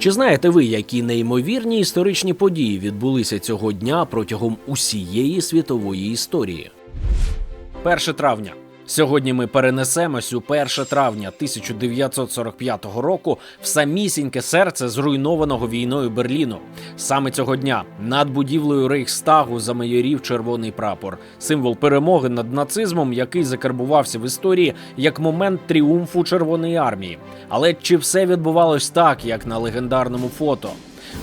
Чи знаєте ви, які неймовірні історичні події відбулися цього дня протягом усієї світової історії? 1 травня. Сьогодні ми перенесемось у 1 травня 1945 року в самісіньке серце зруйнованого війною Берліну. Саме цього дня над будівлею Рейхстагу замайорів червоний прапор, символ перемоги над нацизмом, який закарбувався в історії як момент тріумфу Червоної армії. Але чи все відбувалось так, як на легендарному фото?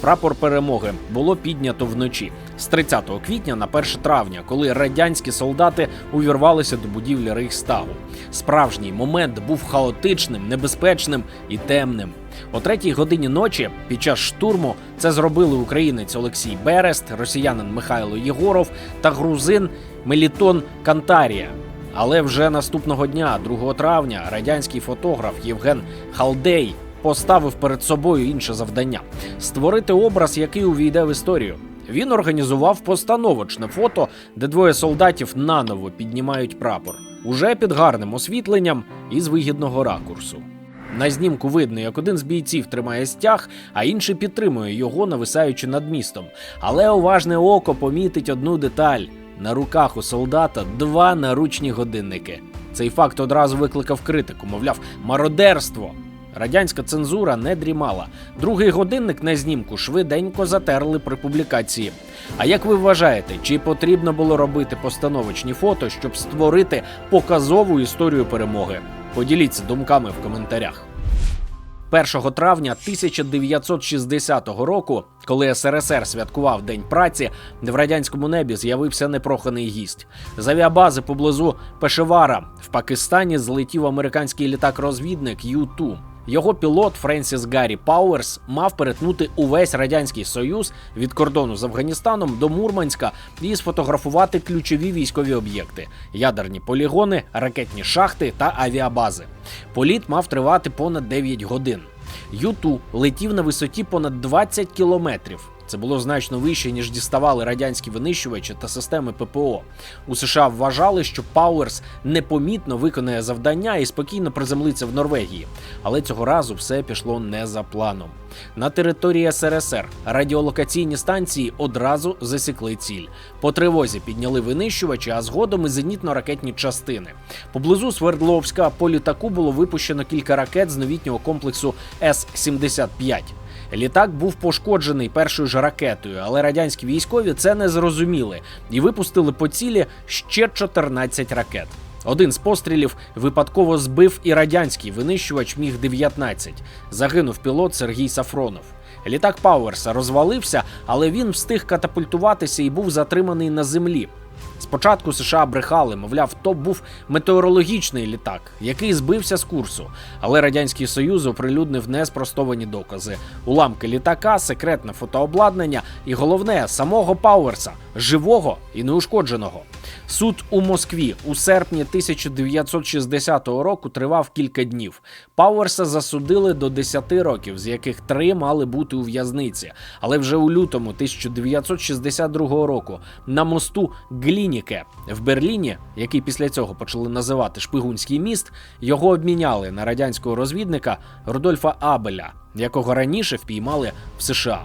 Прапор перемоги було піднято вночі з 30 квітня на 1 травня, коли радянські солдати увірвалися до будівлі Рейхстагу. Справжній момент був хаотичним, небезпечним і темним. О третій годині ночі під час штурму це зробили українець Олексій Берест, росіянин Михайло Єгоров та грузин Мелітон Кантарія. Але вже наступного дня, 2 травня, радянський фотограф Євген Халдей поставив перед собою інше завдання створити образ, який увійде в історію. Він організував постановочне фото, де двоє солдатів наново піднімають прапор, уже під гарним освітленням і з вигідного ракурсу. На знімку видно, як один з бійців тримає стяг, а інший підтримує його, нависаючи над містом. Але уважне око помітить одну деталь: на руках у солдата два наручні годинники. Цей факт одразу викликав критику, мовляв, мародерство. Радянська цензура не дрімала. Другий годинник на знімку швиденько затерли при публікації. А як ви вважаєте, чи потрібно було робити постановочні фото, щоб створити показову історію перемоги? Поділіться думками в коментарях. 1 травня 1960 року, коли СРСР святкував День праці, в радянському небі з'явився непроханий гість. З авіабази поблизу Пешевара в Пакистані злетів американський літак-розвідник Ю-2. Його пілот Френсіс Гаррі Пауерс мав перетнути увесь радянський союз від кордону з Афганістаном до Мурманська і сфотографувати ключові військові об'єкти: ядерні полігони, ракетні шахти та авіабази. Політ мав тривати понад 9 годин. Юту летів на висоті понад 20 кілометрів. Це було значно вище, ніж діставали радянські винищувачі та системи ППО. У США вважали, що Пауерс непомітно виконає завдання і спокійно приземлиться в Норвегії. Але цього разу все пішло не за планом. На території СРСР радіолокаційні станції одразу засікли ціль. По тривозі підняли винищувачі, а згодом і зенітно-ракетні частини. Поблизу Свердловська по літаку було випущено кілька ракет з новітнього комплексу С-75. Літак був пошкоджений першою ж ракетою, але радянські військові це не зрозуміли і випустили по цілі ще 14 ракет. Один з пострілів випадково збив і радянський винищувач міг 19 Загинув пілот Сергій Сафронов. Літак Пауерса розвалився, але він встиг катапультуватися і був затриманий на землі. Спочатку США брехали, мовляв, то був метеорологічний літак, який збився з курсу. Але радянський союз оприлюднив неспростовані докази: уламки літака, секретне фотообладнання і головне самого Пауерса, живого і неушкодженого. Суд у Москві у серпні 1960 року тривав кілька днів. Пауерса засудили до 10 років, з яких три мали бути у в'язниці. Але вже у лютому 1962 року на мосту Глініке в Берліні, який після цього почали називати Шпигунський міст, його обміняли на радянського розвідника Рудольфа Абеля, якого раніше впіймали в США.